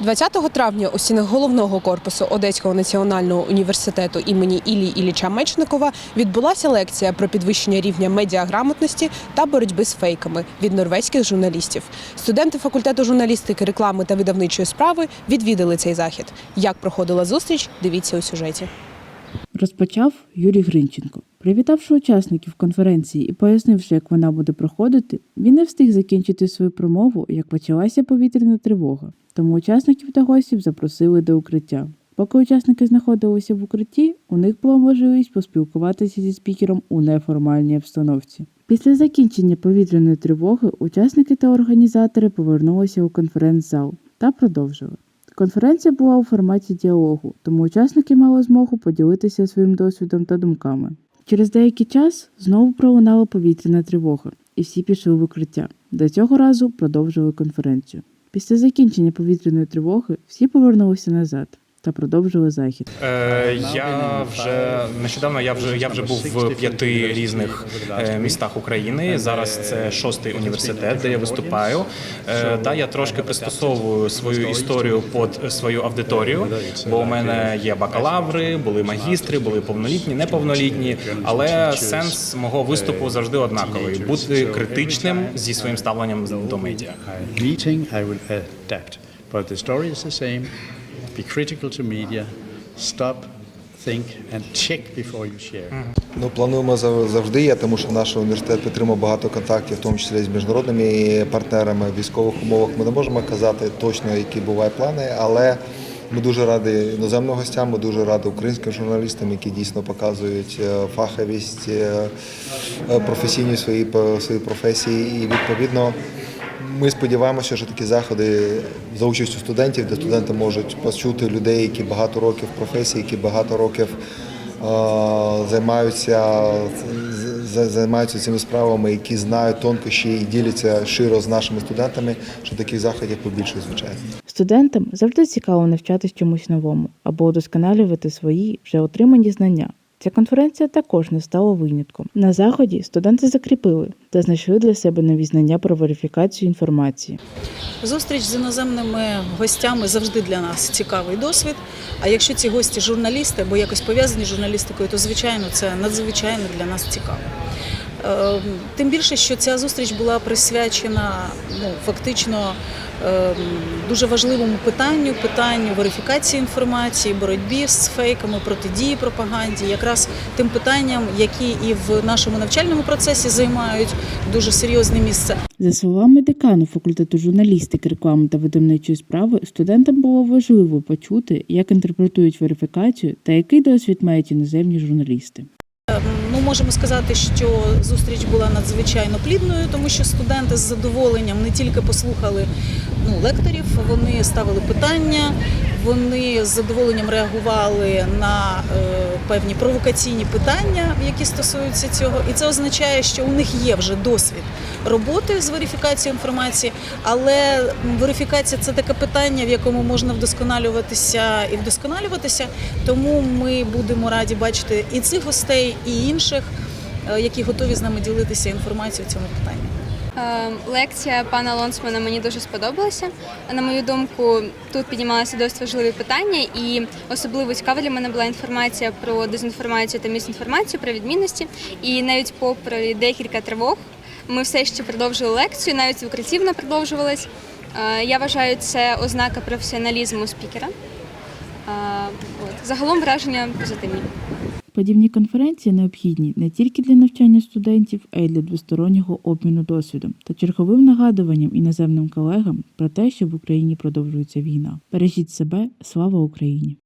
20 травня у стінах головного корпусу Одеського національного університету імені Іллі Ілліча Мечникова відбулася лекція про підвищення рівня медіаграмотності та боротьби з фейками від норвезьких журналістів. Студенти факультету журналістики, реклами та видавничої справи відвідали цей захід. Як проходила зустріч? Дивіться у сюжеті. Розпочав Юрій Гринченко. Привітавши учасників конференції і пояснивши, як вона буде проходити, він не встиг закінчити свою промову, як почалася повітряна тривога. Тому учасників та гостів запросили до укриття. Поки учасники знаходилися в укритті, у них була можливість поспілкуватися зі спікером у неформальній обстановці. Після закінчення повітряної тривоги учасники та організатори повернулися у конференц-зал та продовжили. Конференція була у форматі діалогу, тому учасники мали змогу поділитися своїм досвідом та думками. Через деякий час знову пролунала повітряна тривога, і всі пішли в укриття. До цього разу продовжили конференцію. Після закінчення повітряної тривоги всі повернулися назад та продовжили захід. Е, я вже нещодавно я вже я вже був в п'яти різних е, містах України. Зараз це шостий університет, де я виступаю. Е, да, я трошки пристосовую свою історію під свою аудиторію, бо у мене є бакалаври, були магістри, були повнолітні, неповнолітні. Але сенс мого виступу завжди однаковий: бути критичним зі своїм ставленням до медіа. meeting, I will adapt. But the story is the same. Be critical to media. Stop, think, and check before you share. Ну, плануємо зав- завжди є, тому що наш університет підтримує багато контактів, в тому числі з міжнародними партнерами в військових умовах. Ми не можемо казати точно, які бувають плани, але ми дуже раді іноземним гостям, ми дуже раді українським журналістам, які дійсно показують е, фаховість, е, е, професійність свої свої професії. І відповідно ми сподіваємося, що такі заходи за участю студентів, де студенти можуть почути людей, які багато років професії, які багато років займаються, займаються цими справами, які знають тонкощі і діляться широ з нашими студентами, що таких заходів побільше звичайно. Студентам завжди цікаво навчатись чомусь новому або удосконалювати свої вже отримані знання. Ця конференція також не стала винятком. На заході студенти закріпили та знайшли для себе нові знання про верифікацію інформації. Зустріч з іноземними гостями завжди для нас цікавий досвід. А якщо ці гості журналісти або якось пов'язані з журналістикою, то звичайно це надзвичайно для нас цікаво. Е, Тим більше, що ця зустріч була присвячена ну, фактично е, дуже важливому питанню питанню верифікації інформації, боротьбі з фейками, протидії пропаганді, якраз тим питанням, які і в нашому навчальному процесі займають дуже серйозне місце. За словами декану факультету журналістики, реклами та видавничої справи, студентам було важливо почути, як інтерпретують верифікацію та який досвід мають іноземні журналісти. Можемо сказати, що зустріч була надзвичайно плідною, тому що студенти з задоволенням не тільки послухали ну, лекторів, вони ставили питання, вони з задоволенням реагували на е, певні провокаційні питання, які стосуються цього. І це означає, що у них є вже досвід роботи з верифікацією інформації, але верифікація це таке питання, в якому можна вдосконалюватися і вдосконалюватися. Тому ми будемо раді бачити і цих гостей, і інших, е, які готові з нами ділитися інформацією в цьому питанні. Е, Лекція пана Лонсмана мені дуже сподобалася. На мою думку, тут піднімалися досить важливі питання, і особливо цікава для мене була інформація про дезінформацію та місінформацію, про відмінності. І навіть попри декілька тривог, ми все ще продовжили лекцію, навіть в укритті продовжувалась. Е, Я вважаю, це ознака професіоналізму спікера. Е. Загалом враження позитивні. Подібні конференції необхідні не тільки для навчання студентів, а й для двостороннього обміну досвідом та черговим нагадуванням іноземним колегам про те, що в Україні продовжується війна. Бережіть себе, слава Україні!